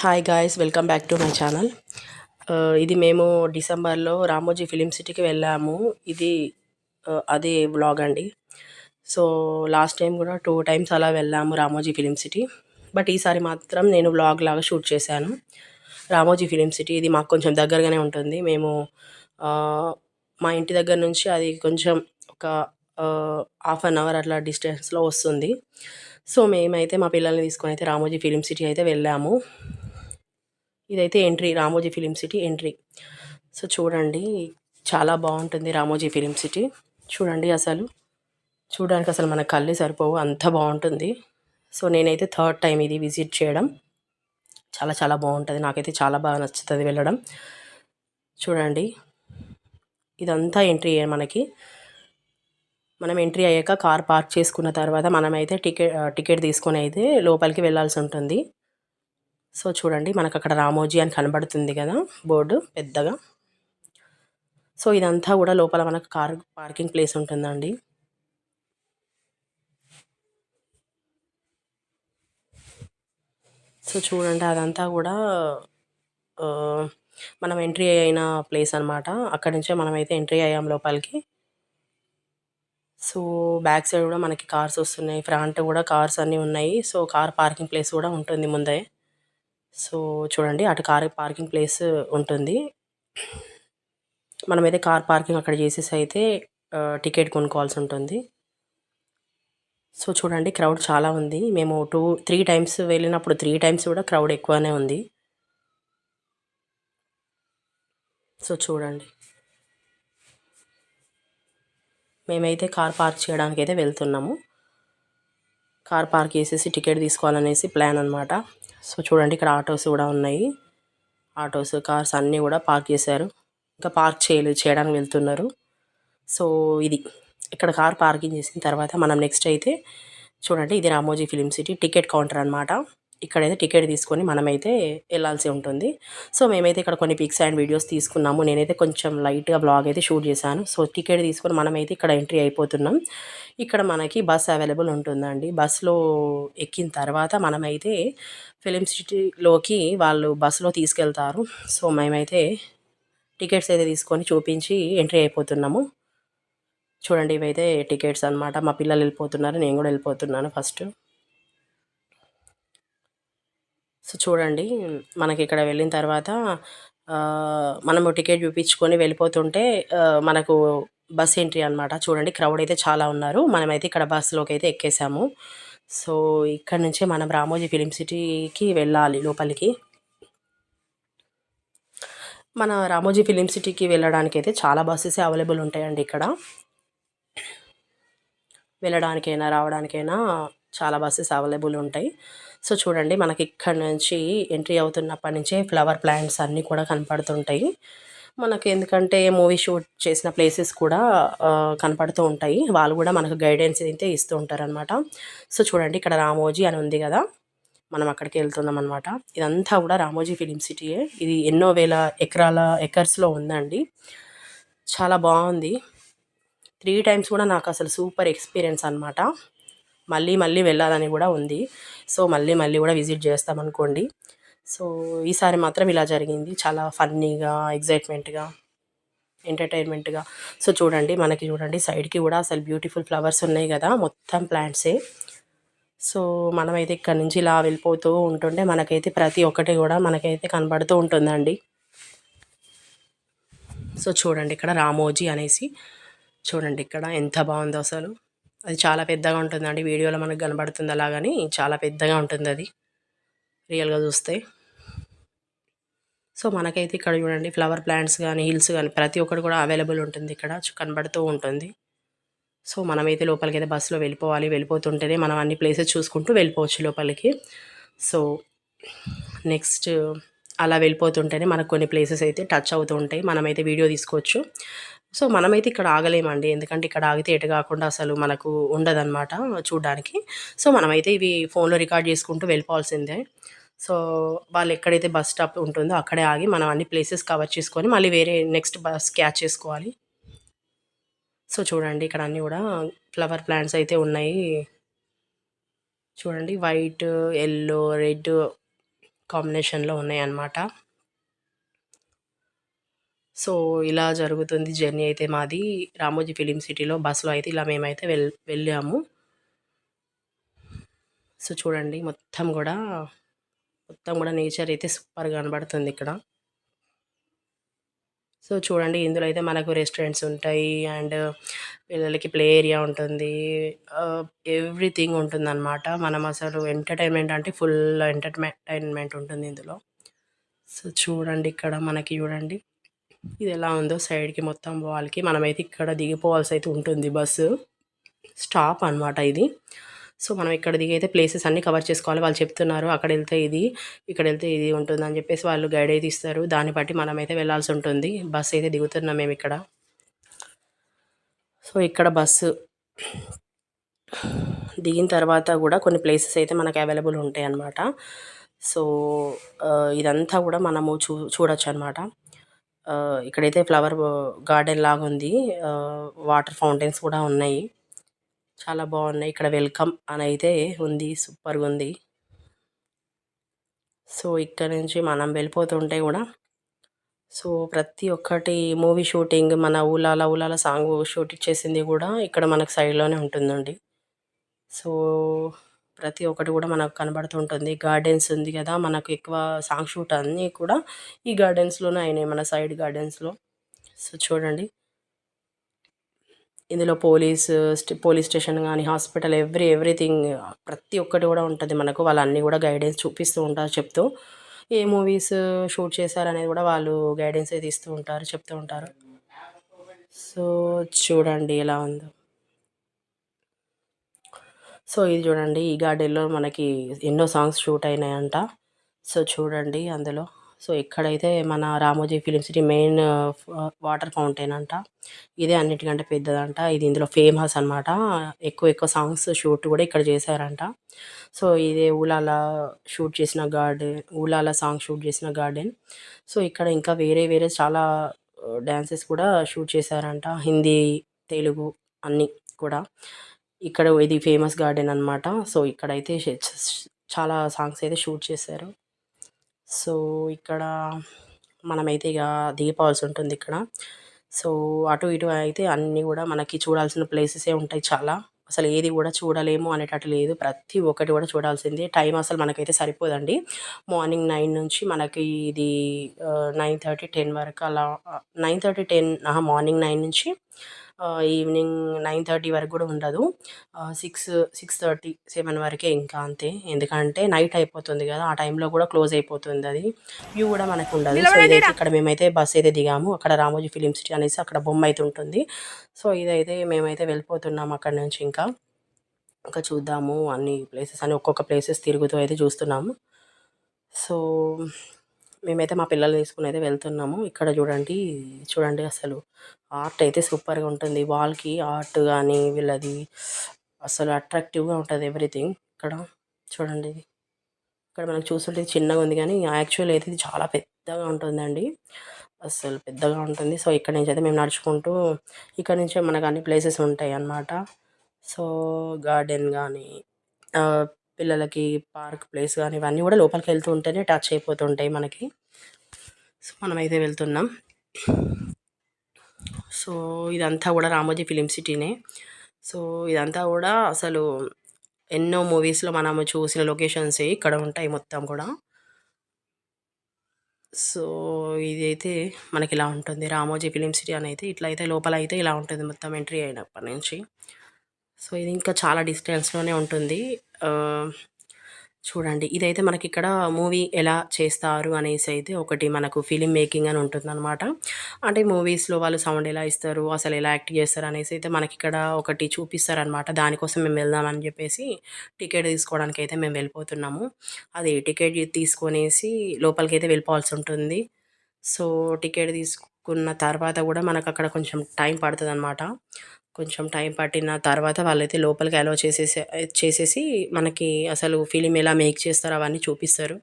Hi guys welcome back to my channel ఇది మేము డిసెంబర్లో రామోజీ ఫిలిం సిటీకి వెళ్ళాము. ఇది అదే వ్లాగ్ అండి. సో లాస్ట్ టైం కూడా టూ టైమ్స్ అలా వెళ్ళాము రామోజీ ఫిలిం సిటీ. బట్ ఈసారి మాత్రం నేను వ్లాగ్ లాగా షూట్ చేశాను. రామోజీ ఫిలిం సిటీ ఇది మాకు కొంచెం దగ్గరగానే ఉంటుంది. మేము మా ఇంటి దగ్గర నుంచి అది కొంచెం ఒక హాఫ్ అన్ అవర్ అట్లా డిస్టెన్స్లో వస్తుంది. సో మేమైతే మా పిల్లల్ని తీసుకొని అయితే రామోజీ ఫిలిం సిటీ అయితే వెళ్ళాము. ఇదైతే entry Ramoji film city entry. So చూడండి చాలా బాగుంటుంది రామోజీ ఫిలిం సిటీ. చూడండి అసలు. చూడడానికి అసలు మన కళ్ళే సరిపోవు అంత బాగుంటుంది. సో నేనైతే థర్డ్ టైం ఇది విజిట్ చేయడం. చాలా చాలా బాగుంటుంది. నాకైతే చాలా బాగా నచ్చుతుంది వెళ్ళడం. చూడండి ఇదంతా ఎంట్రీ మనకి. మనం ఎంట్రీ అయ్యాక కార్ పార్క్ చేసుకున్న తర్వాత మనమైతే టికెట్ టికెట్ తీసుకొని అయితే లోపలికి వెళ్ళాల్సి ఉంటుంది. సో చూడండి మనకు అక్కడ రామోజీ అని కనబడుతుంది కదా బోర్డు పెద్దగా. సో ఇదంతా కూడా లోపల మనకు కార్ పార్కింగ్ ప్లేస్ ఉంటుందండి. సో చూడండి అదంతా కూడా మనం ఎంట్రీ అయిన ప్లేస్ అనమాట అక్కడి నుంచే మనమైతే ఎంట్రీ అయ్యాం లోపలికి. సో బ్యాక్ సైడ్ కూడా మనకి కార్స్ వస్తున్నాయి ఫ్రంట్ కూడా కార్స్ అన్నీ ఉన్నాయి. సో కార్ పార్కింగ్ ప్లేస్ కూడా ఉంటుంది ముందే. సో చూడండి అటు కార్ పార్కింగ్ ప్లేస్ ఉంటుంది. మనమైతే కార్ పార్కింగ్ అక్కడ చేసేసి అయితే టికెట్ కొనుక్కోవాల్సి ఉంటుంది. సో చూడండి క్రౌడ్ చాలా ఉంది. మేము టూ త్రీ టైమ్స్ వెళ్ళినప్పుడు త్రీ టైమ్స్ కూడా క్రౌడ్ ఎక్కువనే ఉంది. సో చూడండి. మేమైతే కార్ పార్క్ చేయడానికి అయితే వెళ్తున్నాము. కార్ పార్క్ చేసేసి టికెట్ తీసుకోవాలనేసి ప్లాన్ అనమాట సో చూడండి ఇక్కడ ఆటోస్ కూడా ఉన్నాయి. ఆటోస్ కార్స్ అన్నీ కూడా పార్క్ చేశారు. ఇంకా పార్క్ చేయలేదు చేయడానికి వెళ్తున్నారు. సో ఇది ఇక్కడ కార్ పార్కింగ్ చేసిన తర్వాత మనం నెక్స్ట్ అయితే చూడండి ఇది Ramoji film city ticket counter అనమాట ఇక్కడైతే టికెట్ తీసుకొని మనమైతే వెళ్ళాల్సి ఉంటుంది. సో మేమైతే ఇక్కడ కొన్ని పిక్స్ అండ్ వీడియోస్ తీసుకున్నాము. నేనైతే కొంచెం లైట్గా బ్లాగ్ అయితే షూట్ చేశాను. సో టికెట్ తీసుకొని మనమైతే ఇక్కడ ఎంట్రీ అయిపోతున్నాం. ఇక్కడ మనకి బస్ అవైలబుల్ ఉంటుందండి. బస్సులో ఎక్కిన తర్వాత మనమైతే ఫిలిం సిటీలోకి వాళ్ళు బస్సులో తీసుకెళ్తారు. సో మేమైతే టికెట్స్ అయితే తీసుకొని చూపించి ఎంట్రీ అయిపోతున్నాము. చూడండి ఇవైతే టికెట్స్ అనమాట మా పిల్లలు వెళ్ళిపోతున్నారు. నేను కూడా వెళ్ళిపోతున్నాను ఫస్ట్. సో చూడండి మనకి ఇక్కడ వెళ్ళిన తర్వాత మనము టికెట్ చూపించుకొని వెళ్ళిపోతుంటే మనకు బస్ ఎంట్రీ అనమాట చూడండి క్రౌడ్ అయితే చాలా ఉన్నారు. మనమైతే ఇక్కడ బస్సులోకి అయితే ఎక్కేసాము. సో ఇక్కడ నుంచే మనం రామోజీ ఫిలిం సిటీకి వెళ్ళాలి లోపలికి. మన రామోజీ ఫిలిం సిటీకి వెళ్ళడానికి అయితే చాలా బస్సెస్ అవైలబుల్ ఉంటాయండి ఇక్కడ. వెళ్ళడానికైనా రావడానికైనా చాలా బస్సెస్ అవైలబుల్ ఉంటాయి. సో చూడండి మనకి ఇక్కడ నుంచి ఎంట్రీ అవుతున్నప్పటి నుంచే ఫ్లవర్ ప్లాంట్స్ అన్నీ కూడా కనపడుతుంటాయి. మనకి ఎందుకంటే మూవీ షూట్ చేసిన ప్లేసెస్ కూడా కనపడుతూ ఉంటాయి. వాళ్ళు కూడా మనకు గైడెన్స్ అయితే ఇస్తూ ఉంటారనమాట సో చూడండి ఇక్కడ రామోజీ అని ఉంది కదా మనం అక్కడికి వెళ్తున్నాం అనమాట ఇదంతా కూడా రామోజీ ఫిలిం సిటీయే. ఇది ఎన్నో వేల ఎకరాల ఎకర్స్లో ఉందండి. చాలా బాగుంది. త్రీ టైమ్స్ కూడా నాకు అసలు సూపర్ ఎక్స్పీరియన్స్ అనమాట మళ్ళీ మళ్ళీ వెళ్ళాలని కూడా ఉంది. సో మళ్ళీ మళ్ళీ కూడా విజిట్ చేస్తామనుకోండి. సో ఈసారి మాత్రం ఇలా జరిగింది. చాలా ఫన్నీగా ఎగ్జైట్మెంట్గా ఎంటర్టైన్మెంట్గా. సో చూడండి మనకి చూడండి సైడ్కి కూడా అసలు బ్యూటిఫుల్ ఫ్లవర్స్ ఉన్నాయి కదా మొత్తం ప్లాంట్సే. సో మనమైతే ఇక్కడ నుంచి ఇలా వెళ్ళిపోతూ ఉంటుండే మనకైతే ప్రతి ఒక్కటి కూడా మనకైతే కనబడుతూ ఉంటుందండి. సో చూడండి ఇక్కడ రామోజీ అనేసి. చూడండి ఇక్కడ ఎంత బాగుందో అసలు. అది చాలా పెద్దగా ఉంటుందండి. వీడియోలో మనకు కనబడుతుంది అలాగని చాలా పెద్దగా ఉంటుంది అది. రియల్గా చూస్తే. సో మనకైతే ఇక్కడ చూడండి ఫ్లవర్ ప్లాంట్స్ కానీ హిల్స్ కానీ ప్రతి ఒక్కటి కూడా అవైలబుల్ ఉంటుంది ఇక్కడ. కనబడుతూ ఉంటుంది. సో మనమైతే లోపలికి అయితే బస్సులో వెళ్ళిపోవాలి. వెళ్ళిపోతుంటేనే మనం అన్ని ప్లేసెస్ చూసుకుంటూ వెళ్ళిపోవచ్చు లోపలికి. సో నెక్స్ట్ అలా వెళ్ళిపోతుంటేనే మనకు కొన్ని ప్లేసెస్ అయితే టచ్ అవుతూ ఉంటాయి. మనమైతే వీడియో తీసుకోవచ్చు. సో మనమైతే ఇక్కడ ఆగలేమండి. ఎందుకంటే ఇక్కడ ఆగితే ఎటు కాకుండా అసలు మనకు ఉండదన్నమాట చూడడానికి. సో మనమైతే ఇవి ఫోన్లో రికార్డ్ చేసుకుంటూ వెళ్ళిపోవాల్సిందే. సో వాళ్ళు ఎక్కడైతే బస్ స్టాప్ ఉంటుందో అక్కడే ఆగి మనం అన్ని ప్లేసెస్ కవర్ చేసుకొని మళ్ళీ వేరే నెక్స్ట్ బస్ క్యాచ్ చేసుకోవాలి. సో చూడండి ఇక్కడ అన్నీ కూడా ఫ్లవర్ ప్లాంట్స్ అయితే ఉన్నాయి. చూడండి వైట్ ఎల్లో రెడ్ కాంబినేషన్‌లో ఉన్నాయి అన్నమాట సో, ఇలా జరుగుతుంది జర్నీ అయితే మాది. రామోజీ ఫిలిం సిటీలో బస్సులో అయితే ఇలా మేమైతే వెళ్ వెళ్ళాము. సో, చూడండి మొత్తం కూడా మొత్తం కూడా నేచర్ అయితే సూపర్‌గా కనబడుతుంది ఇక్కడ. సో, చూడండి ఇందులో అయితే మనకు రెస్టారెంట్స్ ఉంటాయి. అండ్ పిల్లలకి ప్లే ఏరియా ఉంటుంది. ఎవ్రీథింగ్ ఎవ్రీథింగ్ ఉంటుందనమాట. మనం అసలు ఎంటర్‌టైన్‌మెంట్ అంటే ఫుల్ ఎంటర్‌టైన్‌మెంట్ ఉంటుంది ఇందులో. సో, చూడండి ఇక్కడ మనకి చూడండి. ఇది ఎలా ఉందో సైడ్‌కి మొత్తం వాల్‌కి మనమైతే ఇక్కడ దిగిపోవాల్సి అయితే ఉంటుంది బస్సు. స్టాప్ అనమాట ఇది. సో, మనం ఇక్కడ దిగైతే ప్లేసెస్ అన్నీ కవర్ చేసుకోవాలి. వాళ్ళు చెప్తున్నారు అక్కడ వెళ్తే ఇది, ఇక్కడ వెళ్తే ఇది ఉంటుందని చెప్పేసి వాళ్ళు గైడ్ అయితే ఇస్తారు. దాన్ని బట్టి మనమైతే వెళ్ళాల్సి ఉంటుంది. బస్సు అయితే దిగుతున్నాం మేము ఇక్కడ సో, ఇక్కడ బస్సు దిగిన తర్వాత కూడా కొన్ని ప్లేసెస్ అయితే మనకు అవైలబుల్ ఉంటాయన్నమాట. సో, ఇదంతా కూడా మనము చూ చూడొచ్చు అనమాట ఇక్కడైతే ఫ్లవర్ గార్డెన్ లాగా ఉంది వాటర్ ఫౌంటైన్స్ కూడా ఉన్నాయి. చాలా బాగున్నాయి. ఇక్కడ వెల్కమ్ అని అయితే ఉంది. సూపర్గా ఉంది సో, ఇక్కడ నుంచి మనం వెళ్ళిపోతుంటే కూడా సో, ప్రతి ఒక్కటి మూవీ షూటింగ్ మన 'ఊలాల ఊలాల' సాంగ్ షూట్ చేసింది కూడా ఇక్కడ మనకు సైడ్‌లోనే ఉంటుందండి. సో, ప్రతి ఒక్కటి కూడా మనకు కనబడుతూ ఉంటుంది. గార్డెన్స్ ఉంది కదా మనకు ఎక్కువ సాంగ్ షూట్ అన్నీ కూడా ఈ గార్డెన్స్‌లోనే అయినాయి. మన సైడ్ గార్డెన్స్‌లో. సో, చూడండి. ఇందులో పోలీస్ పోలీస్ స్టేషన్ కానీ హాస్పిటల్ ఎవ్రీ ఎవ్రీథింగ్ ప్రతి ఒక్కటి కూడా ఉంటుంది మనకు. వాళ్ళన్నీ కూడా గైడెన్స్ చూపిస్తూ ఉంటారు చెప్తూ. ఏ మూవీస్ షూట్ చేశారనేది కూడా వాళ్ళు గైడెన్స్ అయితే ఇస్తూ ఉంటారు. చెప్తూ ఉంటారు. సో, చూడండి ఎలా ఉందో. సో, ఇది చూడండి. ఈ గార్డెన్‌లో మనకి ఎన్నో సాంగ్స్ షూట్ అయినాయంట. సో, చూడండి అందులో. సో, ఇక్కడైతే మన Ramoji film city main water fountain అంట. ఇదే అన్నిటికంటే పెద్దదంట. ఇది ఇందులో ఫేమస్ అనమాట. ఎక్కువ ఎక్కువ సాంగ్స్ షూట్ కూడా ఇక్కడ చేశారంట. సో, ఇదే 'ఊలాల' షూట్ చేసిన garden 'ooh la la' song shoot చేసిన గార్డెన్. సో, ఇక్కడ ఇంకా వేరే వేరే చాలా డ్యాన్సెస్ కూడా షూట్ చేశారంట. హిందీ, తెలుగు అన్నీ కూడా. ఇక్కడ ఇది ఫేమస్ గార్డెన్ అనమాట. సో, ఇక్కడైతే చాలా సాంగ్స్ అయితే షూట్ చేశారు. సో, ఇక్కడ మనమైతే ఇక దిగిపోవాల్సి ఉంటుంది ఇక్కడ. సో, అటు ఇటు అయితే అన్నీ కూడా మనకి చూడాల్సిన ప్లేసెసే ఉంటాయి చాలా. అసలు ఏది కూడా చూడలేము అనేటట్టు లేదు. ప్రతి ఒక్కటి కూడా చూడాల్సిందే. టైం అసలు మనకైతే సరిపోదండి. మార్నింగ్ నైన్ నుంచి మనకి ఇది నైన్ థర్టీ టెన్ వరకు అలా nine thirty ten morning nine నుంచి ఈవినింగ్ 9:30 వరకు గూడా ఉండదు. ఆహ్, 6, 6:30, 7 వరకే ఇంకా అంతే. ఎందుకంటే నైట్ అయిపోతుంది గదా! ఆ టైంలో గూడా క్లోజ్ అయిపోతుందది. వ్యూ గూడా మనకుండదు. సో, ఇదైతే ఇక్కడ మేమైతే బస్ అయితే దిగాము. అక్కడ రామోజీ ఫిల్మ్ సిటీ అనేసి అక్కడ బొమ్మ అయితే ఉంటుంది. సో, ఇదైతే మేమైతే వెళ్ళిపోతున్నాం అక్కడి నుంచి ఇంకా. ఇంకా చూద్దాము అన్ని ప్లేసెస్ అని ఒక్కొక్క ప్లేసెస్ తిరుగుతూ అయితే చూస్తున్నాము. సో, మేమైతే మా పిల్లలు తీసుకుని అయితే వెళ్తున్నాము. ఇక్కడ చూడండి, చూడండి అసలు ఆర్ట్ అయితే సూపర్‌గా ఉంటుంది. వాల్‌కి ఆర్ట్ కానీ వీళ్ళది అసలు అట్రాక్టివ్‌గా ఉంటుంది ఎవ్రీథింగ్ ఇక్కడ. చూడండి ఇది. ఇక్కడ మనకు చూస్తుంటే చిన్నగా ఉంది కానీ యాక్చువల్ అయితే ఇది చాలా పెద్దగా ఉంటుందండి. అసలు పెద్దగా ఉంటుంది. సో, ఇక్కడ నుంచి అయితే మేము నడుచుకుంటూ ఇక్కడ నుంచే మనకు అన్ని ప్లేసెస్ ఉంటాయి అన్నమాట సో, గార్డెన్ కానీ పిల్లలకి పార్క్ ప్లేస్ కానీ ఇవన్నీ కూడా లోపలికి వెళ్తూ ఉంటేనే టచ్ అయిపోతుంటాయి మనకి. సో, మనమైతే వెళ్తున్నాం. సో, ఇదంతా కూడా రామోజీ ఫిలిం సిటీనే. సో, ఇదంతా కూడా అసలు ఎన్నో మూవీస్‌లో మనము చూసిన లొకేషన్సే ఇక్కడ ఉంటాయి మొత్తం కూడా సో, ఇదైతే మనకిలా ఉంటుంది. రామోజీ ఫిలిం సిటీ అనైతే ఇట్లయితే అయితే ఇలా ఉంటుంది మొత్తం ఎంట్రీ అయినప్పటి నుంచి. సో, ఇది ఇంకా చాలా డిస్టెన్స్‌లోనే ఉంటుంది. చూడండి ఇదైతే మనకిక్కడ మూవీ ఎలా చేస్తారు అనేసి అయితే ఒకటి మనకు ఫిలిం మేకింగ్ అని ఉంటుందనమాట. అంటే మూవీస్‌లో వాళ్ళు సౌండ్ ఎలా ఇస్తారు, అసలు ఎలా యాక్ట్ చేస్తారు అనేసి అయితే మనకి ఇక్కడ ఒకటి చూపిస్తారనమాట. దానికోసం మేము వెళ్దామని చెప్పేసి టికెట్ తీసుకోవడానికి అయితే మేము వెళ్ళిపోతున్నాము. అది టికెట్ తీసుకొనేసి లోపలికి అయితే వెళ్ళిపోవాల్సి ఉంటుంది. సో, టికెట్ తీసుకున్న తర్వాత గూడా మనకక్కడ కొంచెం టైం పడుతుంది అనమాట కొంచెం టైం పట్టిన తర్వాత వాళ్ళైతే లోపలికి అలో చేసేసి చేసేసి మనకి అసలు ఫిలిం ఎలా మేక్ చేస్తారో అవన్నీ చూపిస్తారు.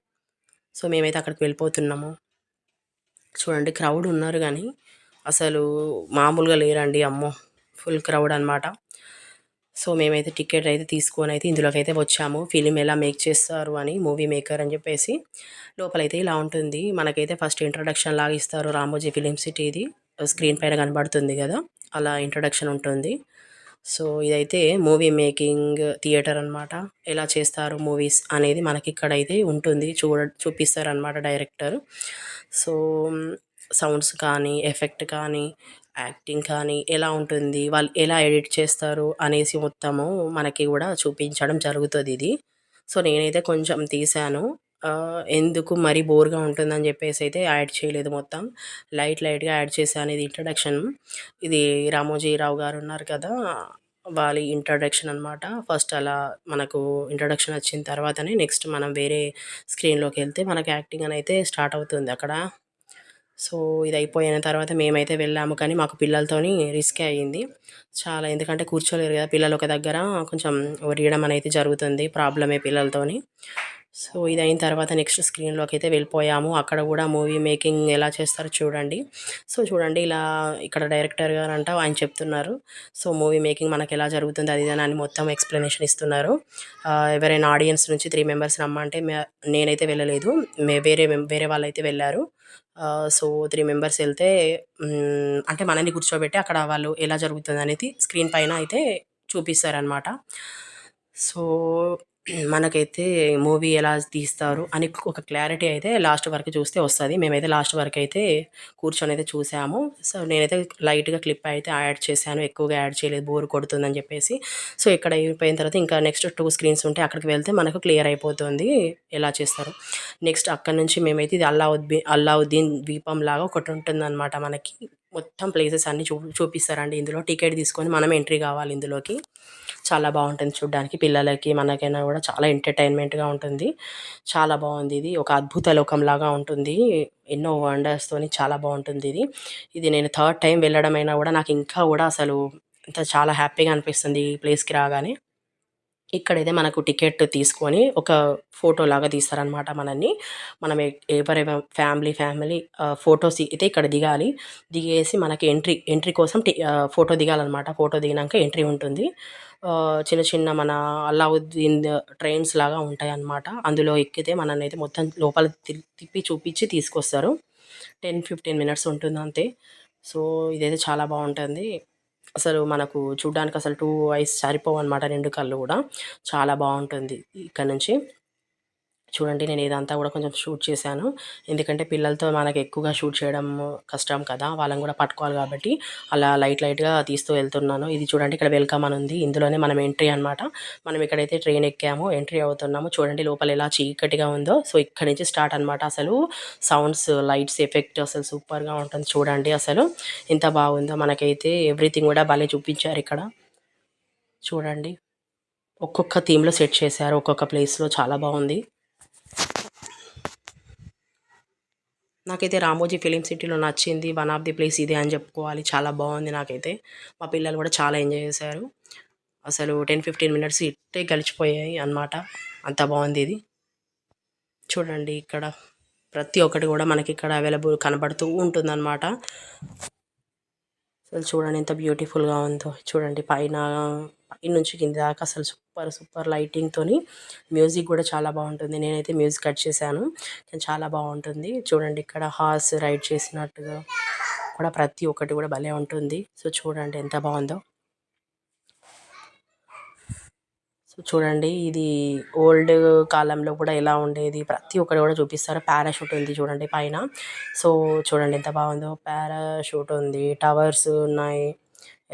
సో, మేమైతే అక్కడికి వెళ్ళిపోతున్నాము. చూడండి క్రౌడ్ ఉన్నారు కానీ అసలు మామూలుగా లేరండి. అమ్మో! ఫుల్ క్రౌడ్ అనమాట. సో మేమైతే టికెట్ అయితే తీసుకొని అయితే ఇందులోకి అయితే వచ్చాము ఫిలిం ఎలా మేక్ చేస్తారు అని మూవీ మేకర్ అని చెప్పేసి లోపలైతే ఇలా ఉంటుంది మనకైతే ఫస్ట్ ఇంట్రడక్షన్ లాగా ఇస్తారు రామోజీ ఫిలిం సిటీ ఇది స్క్రీన్ పైన కనబడుతుంది కదా అలా ఇంట్రడక్షన్ ఉంటుంది. సో ఇదైతే మూవీ మేకింగ్ థియేటర్ అనమాట ఎలా చేస్తారు మూవీస్ అనేది మనకి ఇక్కడ అయితే ఉంటుంది. చూడ చూపిస్తారు డైరెక్టర్ సో సౌండ్స్ కానీ ఎఫెక్ట్ కానీ యాక్టింగ్ కానీ ఎలా ఉంటుంది వాళ్ళు ఎలా ఎడిట్ చేస్తారు అనేసి మొత్తము మనకి కూడా చూపించడం జరుగుతుంది ఇది. సో నేనైతే కొంచెం తీశాను ఎందుకు మరీ బోర్గా ఉంటుందని చెప్పేసి అయితే యాడ్ చేయలేదు మొత్తం. లైట్ లైట్గా యాడ్ చేశాను ఇది ఇంట్రడక్షన్ ఇది రామోజీరావు గారు ఉన్నారు కదా వాళ్ళ ఇంట్రడక్షన్ అనమాట ఫస్ట్ అలా మనకు ఇంట్రడక్షన్ వచ్చిన తర్వాతనే నెక్స్ట్ మనం వేరే స్క్రీన్లోకి వెళ్తే మనకి యాక్టింగ్ అని అయితే స్టార్ట్ అవుతుంది అక్కడ. సో ఇది అయిపోయిన తర్వాత మేమైతే వెళ్ళాము కానీ మాకు పిల్లలతోని రిస్క్ అయ్యింది చాలా ఎందుకంటే కూర్చోలేరు కదా పిల్లలు ఒక దగ్గర కొంచెం ఒరియడం అనేది జరుగుతుంది ప్రాబ్లమే పిల్లలతోని. సో ఇది అయిన తర్వాత నెక్స్ట్ స్క్రీన్లోకి అయితే వెళ్ళిపోయాము. అక్కడ కూడా మూవీ మేకింగ్ ఎలా చేస్తారో చూడండి. సో చూడండి ఇలా ఇక్కడ డైరెక్టర్ గారు అంట ఆయన చెప్తున్నారు. సో మూవీ మేకింగ్ మనకి ఎలా జరుగుతుంది అది అని మొత్తం ఎక్స్ప్లెనేషన్ ఇస్తున్నారు. ఎవరైనా ఆడియన్స్ నుంచి త్రీ మెంబర్స్ రమ్మంటే నేనైతే వెళ్ళలేదు. వేరే వేరే వాళ్ళు అయితే వెళ్ళారు సో త్రీ మెంబర్స్ వెళ్తే అంటే మనల్ని కూర్చోబెట్టి అక్కడ వాళ్ళు ఎలా జరుగుతుంది అనేది స్క్రీన్ పైన అయితే చూపిస్తారనమాట సో మనకైతే మూవీ ఎలా తీస్తారు అని ఒక క్లారిటీ అయితే లాస్ట్ వరకు చూస్తే వస్తుంది. మేమైతే లాస్ట్ వరకు అయితే కూర్చొని అయితే చూసాము. సో నేనైతే లైట్గా క్లిప్ అయితే యాడ్ చేశాను. ఎక్కువగా యాడ్ చేయలేదు. బోర్ కొడుతుందని చెప్పేసి. సో ఇక్కడ అయిపోయిన తర్వాత ఇంకా నెక్స్ట్ టూ స్క్రీన్స్ ఉంటే అక్కడికి వెళ్తే మనకు క్లియర్ అయిపోతుంది ఎలా చేస్తారు. నెక్స్ట్ అక్కడ నుంచి మేమైతే ఇది అల్లావుద్దీన్ అల్లావుద్దీన్ ద్వీపం లాగా ఒకటి ఉంటుందన్నమాట మనకి. మొత్తం ప్లేసెస్ అన్నీ చూ చూపిస్తారండి. ఇందులో టికెట్ తీసుకొని మనం ఎంట్రీ కావాలి ఇందులోకి. చాలా బాగుంటుంది చూడడానికి. పిల్లలకి మనకైనా కూడా చాలా ఎంటర్టైన్మెంట్గా ఉంటుంది. చాలా బాగుంది ఇది. ఒక అద్భుత లోకంలాగా ఉంటుంది. ఎన్నో వండర్స్తోని చాలా బాగుంటుంది ఇది. ఇది నేను థర్డ్ టైం వెళ్ళడం అయినా కూడా నాకు ఇంకా కూడా అసలు అంత చాలా హ్యాపీగా అనిపిస్తుంది ఈ ప్లేస్కి రాగానే. ఇక్కడైతే మనకు టికెట్ తీసుకొని ఒక ఫోటో లాగా తీస్తారనమాట మనల్ని. మనం ఎవరైనా ఫ్యామిలీ ఫ్యామిలీ ఫొటోస్ అయితే ఇక్కడ దిగాలి. దిగేసి మనకి ఎంట్రీ ఎంట్రీ కోసం ఫోటో దిగాలన్నమాట. ఫోటో దిగినాక ఎంట్రీ ఉంటుంది. చిన్న చిన్న మన అల్లావుద్దీన్ ట్రైన్స్ లాగా ఉంటాయి అన్నమాట అందులో ఎక్కితే మనల్ని అయితే మొత్తం లోపల తిప్పి చూపించి తీసుకొస్తారు. టెన్ ఫిఫ్టీన్ మినిట్స్ ఉంటుంది అంతే సో ఇదైతే చాలా బాగుంటుంది. అసలు మనకు చూడ్డానికి అసలు టూ ఐస్ సరిపోవు అనమాట రెండు కళ్ళు కూడా. చాలా బాగుంటుంది ఇక్కడ నుంచి చూడండి నేను ఇదంతా కూడా కొంచెం షూట్ చేశాను. ఎందుకంటే పిల్లలతో మనకి ఎక్కువగా షూట్ చేయడం కష్టం కదా వాళ్ళని కూడా పట్టుకోవాలి కాబట్టి అలా లైట్ లైట్గా తీస్తూ వెళ్తున్నాను. ఇది చూడండి ఇక్కడ వెల్కమ్ అని ఉంది. ఇందులోనే మనం ఎంట్రీ అనమాట మనం ఇక్కడైతే ట్రైన్ ఎక్కాము ఎంట్రీ అవుతున్నాము. చూడండి లోపల ఎలా చీకటిగా ఉందో. సో ఇక్కడ నుంచి స్టార్ట్ అనమాట అసలు. సౌండ్స్ లైట్స్ ఎఫెక్ట్ అసలు సూపర్గా ఉంటుంది చూడండి అసలు. ఎంత బాగుందో. మనకైతే ఎవ్రీథింగ్ కూడా భలే చూపించారు ఇక్కడ. చూడండి ఒక్కొక్క థీమ్లో సెట్ చేశారు. ఒక్కొక్క ప్లేస్లో చాలా బాగుంది. నాకైతే రామోజీ ఫిలిం సిటీలో నచ్చింది వన్ ఆఫ్ ది ప్లేస్ ఇదే అని చెప్పుకోవాలి. చాలా బాగుంది నాకైతే. మా పిల్లలు కూడా చాలా ఎంజాయ్ చేశారు. అసలు టెన్ ఫిఫ్టీన్ మినిట్స్ ఇట్టే గడిచిపోయాయి అనమాట అంత బాగుంది ఇది. చూడండి ఇక్కడ ప్రతి ఒక్కటి కూడా మనకి ఇక్కడ అవైలబుల్ కనబడుతూ ఉంటుందన్నమాట. అసలు చూడండి ఎంత బ్యూటిఫుల్గా ఉందో. చూడండి పైన పైనుంచి కింద దాకా అసలు సూపర్ సూపర్ లైటింగ్తోని మ్యూజిక్ కూడా చాలా బాగుంటుంది. నేనైతే మ్యూజిక్ కట్ చేశాను. చాలా బాగుంటుంది. చూడండి ఇక్కడ హార్స్ రైడ్ చేసినట్టుగా కూడా ప్రతి ఒక్కటి కూడా భలే ఉంటుంది. సో చూడండి ఎంత బాగుందో. సో చూడండి ఇది ఓల్డ్ కాలంలో కూడా ఎలా ఉండేది ప్రతి ఒక్కటి కూడా చూపిస్తారు. పారాషూట్ ఉంది చూడండి పైన. సో చూడండి ఎంత బాగుందో. పారాషూట్ ఉంది టవర్స్ ఉన్నాయి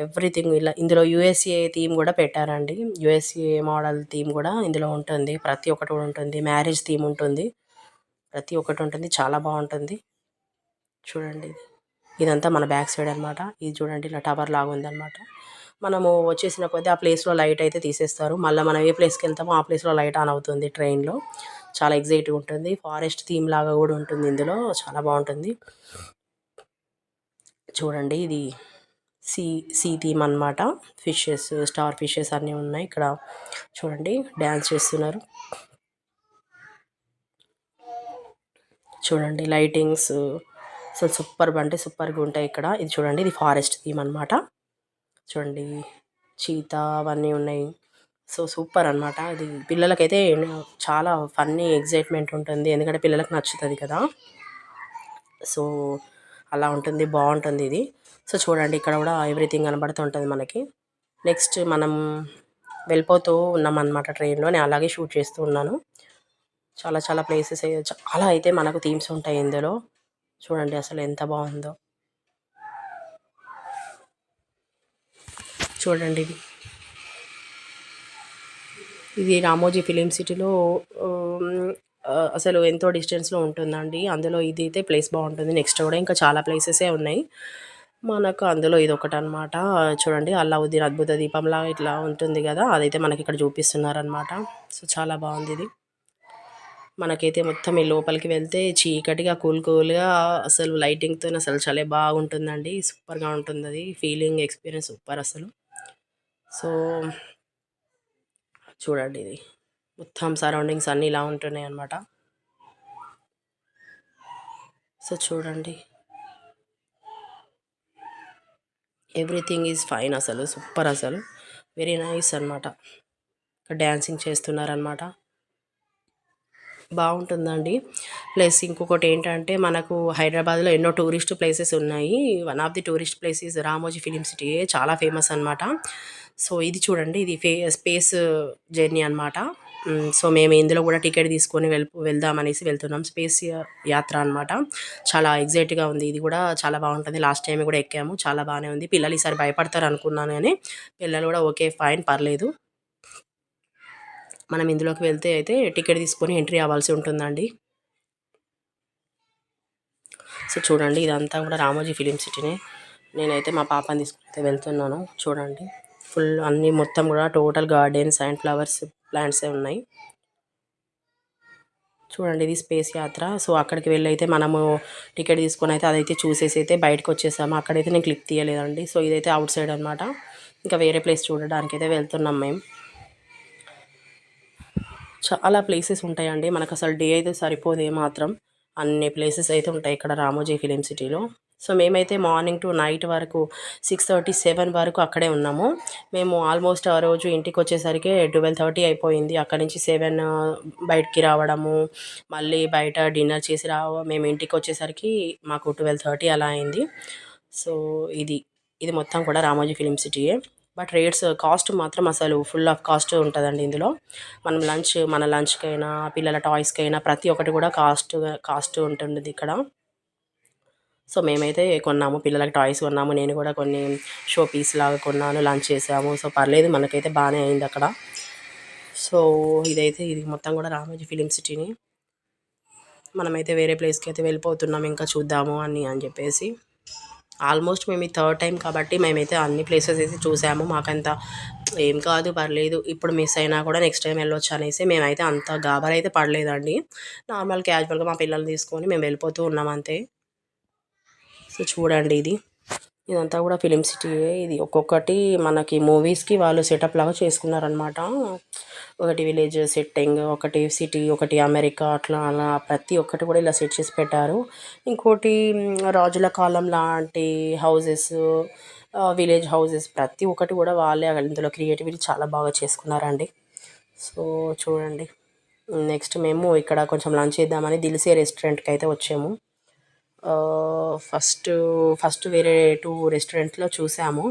ఎవ్రీథింగ్ ఇలా. ఇందులో యూఎస్ఏ థీమ్ కూడా పెట్టారండి. యూఎస్ఏ మోడల్ థీమ్ కూడా ఇందులో ఉంటుంది. ప్రతి ఒక్కటి కూడా ఉంటుంది. మ్యారేజ్ థీమ్ ఉంటుంది. ప్రతి ఒక్కటి ఉంటుంది. చాలా బాగుంటుంది. చూడండి ఇదంతా మన బ్యాక్ సైడ్ అనమాట ఇది చూడండి ఇలా టవర్ లాగా ఉందన్నమాట. మనము వచ్చేసిన కొద్దీ ఆ ప్లేస్లో లైట్ అయితే తీసేస్తారు. మళ్ళీ మనం ఏ ప్లేస్కి వెళ్తామో ఆ ప్లేస్లో లైట్ ఆన్ అవుతుంది ట్రైన్లో చాలా ఎగ్జైటివ్ ఉంటుంది. ఫారెస్ట్ థీమ్ లాగా కూడా ఉంటుంది ఇందులో. చాలా బాగుంటుంది. చూడండి ఇది సీ సీ థీమ్ అనమాట ఫిషెస్ స్టార్ ఫిషెస్ అన్నీ ఉన్నాయి ఇక్కడ. చూడండి డ్యాన్స్ చేస్తున్నారు. చూడండి లైటింగ్స్ అసలు సూపర్ అంటే సూపర్గా ఉంటాయి ఇక్కడ. ఇది చూడండి ఇది ఫారెస్ట్ థీమ్ అనమాట చూడండి చీత అవన్నీ ఉన్నాయి. సో సూపర్ అనమాట అది పిల్లలకైతే చాలా ఫన్నీ ఎగ్జైట్మెంట్ ఉంటుంది. ఎందుకంటే పిల్లలకు నచ్చుతుంది కదా. సో అలా ఉంటుంది. బాగుంటుంది ఇది. సో చూడండి ఇక్కడ కూడా ఎవ్రీథింగ్ కనబడుతుంటుంది మనకి. నెక్స్ట్ మనం వెళ్ళిపోతూ ఉన్నాం అనమాట ట్రైన్లో నేను అలాగే షూట్ చేస్తూ ఉన్నాను. చాలా చాలా ప్లేసెస్ చాలా అయితే మనకు థీమ్స్ ఉంటాయి ఇందులో. చూడండి అసలు ఎంత బాగుందో. చూడండి ఇది. ఇది రామోజీ ఫిలిం సిటీలో అసలు ఎంతో డిస్టెన్స్లో ఉంటుందండి. అందులో ఇది అయితే ప్లేస్ బాగుంటుంది. నెక్స్ట్ కూడా ఇంకా చాలా ప్లేసెసే ఉన్నాయి. మనకు అందులో ఇది ఒకటి అనమాట చూడండి అల్లావుద్దీన్ అద్భుత దీపంలా ఇట్లా ఉంటుంది కదా అదైతే మనకి ఇక్కడ చూపిస్తున్నారనమాట సో చాలా బాగుంది ఇది. మనకైతే మొత్తం ఈ లోపలికి వెళ్తే చీకటిగా కూల్ కూల్గా అసలు లైటింగ్తో అసలు చాలా బాగుంటుందండి. సూపర్గా ఉంటుంది అది ఫీలింగ్ ఎక్స్పీరియన్స్ సూపర్ అసలు. సో చూడండి ఇది. మొత్తం సరౌండింగ్స్ అన్నీ ఇలా ఉంటున్నాయి అన్నమాట. సో చూడండి. ఎవ్రీథింగ్ ఈజ్ ఫైన్ అసలు సూపర్ అసలు. వెరీ నైస్ అనమాట డ్యాన్సింగ్ చేస్తున్నారనమాట బాగుంటుందండి. ప్లస్ ఇంకొకటి ఏంటంటే మనకు హైదరాబాద్లో ఎన్నో టూరిస్ట్ ప్లేసెస్ ఉన్నాయి. One of the tourist places Ramoji film city చాలా ఫేమస్ అనమాట సో ఇది చూడండి ఇది ఫే స్పేస్ జర్నీ అనమాట సో మేము ఇందులో కూడా టికెట్ తీసుకొని వెళ్ వెళ్దామనేసి వెళ్తున్నాం. స్పేస్ యాత్ర అనమాట చాలా ఎగ్జైట్గా ఉంది. ఇది కూడా చాలా బాగుంటుంది. లాస్ట్ టైం కూడా ఎక్కాము. చాలా బాగానే ఉంది. పిల్లలు ఈసారి భయపడతారు అనుకున్నాను కానీ పిల్లలు కూడా ఓకే ఫైన్ పర్లేదు. మనం ఇందులోకి వెళ్తే అయితే టికెట్ తీసుకొని ఎంట్రీ అవ్వాల్సి ఉంటుందండి. సో చూడండి ఇదంతా కూడా రామోజీ ఫిలిం సిటీనే. నేనైతే మా పాపని తీసుకుంటే వెళ్తున్నాను. చూడండి. ఫుల్ అన్నీ మొత్తం కూడా టోటల్ గార్డెన్స్ అండ్ ఫ్లవర్స్ ప్లాంట్సే ఉన్నాయి. చూడండి ఇది స్పేస్ యాత్ర. సో అక్కడికి వెళ్ళి అయితే మనము టికెట్ తీసుకొని అయితే అదైతే చూసేసి అయితే బయటకు వచ్చేసాము. అక్కడైతే నేను క్లిక్ తీయలేదండి. సో ఇదైతే అవుట్ సైడ్ అనమాట ఇంకా వేరే ప్లేస్ చూడడానికి అయితే వెళ్తున్నాం మేము చాలా ప్లేసెస్ ఉంటాయండి. మనకు అసలు డే అయితే సరిపోదు మాత్రం అన్ని ప్లేసెస్ అయితే ఉంటాయి ఇక్కడ రామోజీ ఫిలిం సిటీలో సో మేమైతే మార్నింగ్ టు నైట్ వరకు సిక్స్ థర్టీ సెవెన్ వరకు అక్కడే ఉన్నాము. మేము ఆల్మోస్ట్ ఆ రోజు ఇంటికి వచ్చేసరికి ట్వెల్వ్ థర్టీ అయిపోయింది. అక్కడ నుంచి సెవెన్ బయటికి రావడము మళ్ళీ బయట డిన్నర్ చేసి రావ మేము ఇంటికి వచ్చేసరికి మాకు ట్వెల్వ్ థర్టీ అలా అయింది. సో ఇది ఇది మొత్తం కూడా రామోజీ ఫిలిం సిటీయే బట్ రేట్స్ కాస్ట్ మాత్రం అసలు ఫుల్ ఆఫ్ కాస్ట్ ఉంటుందండి ఇందులో. మనం లంచ్ మన లంచ్కైనా పిల్లల టాయ్స్కైనా ప్రతి ఒక్కటి కూడా కాస్ట్ కాస్ట్ ఉంటుంది ఇక్కడ. సో మేమైతే కొన్నాము పిల్లలకి టాయ్స్ కొన్నాము నేను కూడా కొన్ని షో పీస్ లాగా కొన్నాను లంచ్ చేసాము. సో పర్లేదు మనకైతే బాగానే అయింది అక్కడ. సో ఇదైతే ఇది మొత్తం కూడా రామోజీ ఫిలిం సిటీని. మనమైతే వేరే ప్లేస్కి అయితే వెళ్ళిపోతున్నాం ఇంకా చూద్దాము అని అని చెప్పేసి. ఆల్మోస్ట్ మేము ఈ థర్డ్ టైం కాబట్టి మేమైతే అన్ని ప్లేసెస్ అయితే చూసాము. మాకంత ఏం కాదు పర్లేదు. ఇప్పుడు మిస్ అయినా కూడా నెక్స్ట్ టైం వెళ్ళొచ్చు అనేసి మేమైతే అంత గాబర్ అయితే పడలేదండి. నార్మల్ క్యాజువల్గా మా పిల్లల్ని తీసుకొని మేము వెళ్ళిపోతూ ఉన్నాం అంతే. సో చూడండి ఇది. ఇదంతా కూడా ఫిలిం సిటీ ఇది ఒక్కొక్కటి మనకి మూవీస్కి వాళ్ళు సెటప్ లాగా చేసుకున్నారనమాట ఒకటి విలేజ్ సెట్టింగ్ ఒకటి సిటీ ఒకటి అమెరికా అట్లా అలా ప్రతి ఒక్కటి కూడా ఇలా సెట్ చేసి పెట్టారు. ఇంకోటి రాజుల కాలం లాంటి హౌజెస్ విలేజ్ హౌజెస్ ప్రతి ఒక్కటి కూడా వాళ్ళే ఇందులో క్రియేటివిటీ చాలా బాగా చేసుకున్నారండి. సో చూడండి. నెక్స్ట్ మేము ఇక్కడ కొంచెం లంచ్ చేద్దామని దిల్సే రెస్టారెంట్కి అయితే వచ్చాము. ఫస్ట్ ఫస్ట్ వేరే టూ రెస్టారెంట్లో చూసాము.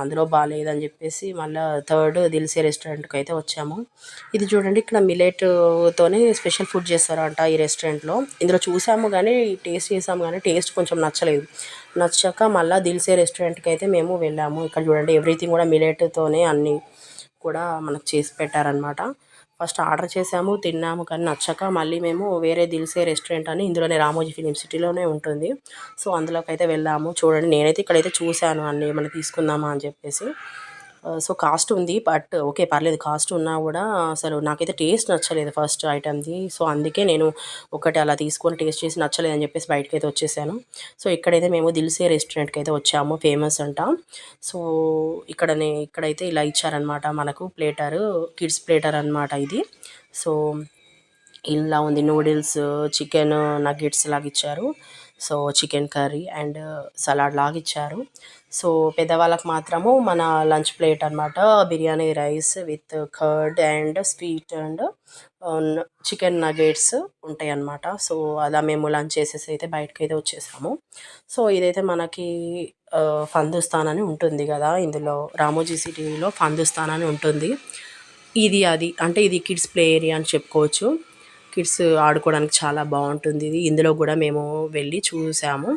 అందులో బాగాలేదని చెప్పేసి మళ్ళీ థర్డ్ దిల్సే రెస్టారెంట్కి అయితే వచ్చాము. ఇది చూడండి ఇక్కడ మిలెట్తోనే స్పెషల్ ఫుడ్ చేస్తారంట ఈ రెస్టారెంట్లో. ఇందులో చూసాము కానీ టేస్ట్ చేసాము కానీ టేస్ట్ కొంచెం నచ్చలేదు. నచ్చాక మళ్ళీ దిల్సే రెస్టారెంట్కి అయితే మేము వెళ్ళాము. ఇక్కడ చూడండి ఎవ్రీథింగ్ కూడా మిలెట్తోనే అన్నీ కూడా మనకు చేసి పెట్టారనమాట ఫస్ట్ ఆర్డర్ చేసాము తిన్నాము కానీ నచ్చక మళ్ళీ మేము వేరే దిల్సే రెస్టారెంట్ అని ఇందులోనే రామోజీ ఫిలిం సిటీలోనే ఉంటుంది. సో అందులోకి అయితే వెళ్ళాము. చూడండి నేనైతే ఇక్కడైతే చూశాను అన్నీ ఏమైనా తీసుకుందామా అని చెప్పేసి. సో కాస్ట్ ఉంది బట్ ఓకే పర్లేదు కాస్ట్ ఉన్నా కూడా అసలు నాకైతే టేస్ట్ నచ్చలేదు ఫస్ట్ ఐటమ్ది సో అందుకే నేను ఒకటి అలా తీసుకొని టేస్ట్ చేసి నచ్చలేదు అని చెప్పేసి బయటకి అయితే వచ్చేసాను. సో ఇక్కడైతే మేము దిల్సే రెస్టారెంట్కి అయితే వచ్చాము ఫేమస్ అంట. సో ఇక్కడనే ఇక్కడైతే ఇలా ఇచ్చారనమాట మనకు ప్లేటరు కిడ్స్ ప్లేటర్ అనమాట ఇది. సో ఇలా ఉంది నూడిల్స్ చికెన్ నగ్గెట్స్ లాగా ఇచ్చారు. So chicken curry and salad లాగా ఇచ్చారు. సో పెద్దవాళ్ళకి మాత్రము మన లంచ్ ప్లేట్ అనమాట biryani rice with curd and sweet and chicken nuggets ఉంటాయి అన్నమాట సో అలా మేము లంచ్ చేసేసి అయితే బయటకు అయితే వచ్చేసాము. సో ఇదైతే మనకి ఫందుస్థాన్ అని ఉంటుంది కదా. ఇందులో రామోజీ సిటీలో ఫందుస్థాన్ అని ఉంటుంది. ఇది అది అంటే ఇది కిడ్స్ ప్లే ఏరియా అని చెప్పుకోవచ్చు. కిడ్స్ ఆడుకోవడానికి చాలా బాగుంటుంది. ఇది ఇందులో కూడా మేము వెళ్ళి చూసాము.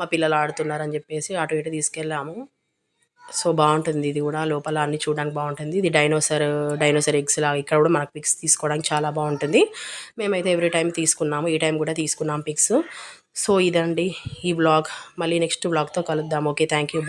మా పిల్లలు ఆడుతున్నారని చెప్పేసి అటు ఇటు తీసుకెళ్ళాము. సో బాగుంటుంది ఇది కూడా. లోపల అన్ని చూడడానికి బాగుంటుంది. ఇది డైనోసర్ డైనోసర్ ఎగ్స్ లాగా ఇక్కడ కూడా మనకు పిక్స్ తీసుకోవడానికి చాలా బాగుంటుంది. మేమైతే ఎవ్రీ టైం తీసుకున్నాము. ఈ టైం కూడా తీసుకున్నాం పిక్స్. సో ఇదండి ఈ బ్లాగ్ మళ్ళీ నెక్స్ట్ బ్లాగ్తో కలుద్దాం. Okay thank you. బాయ్.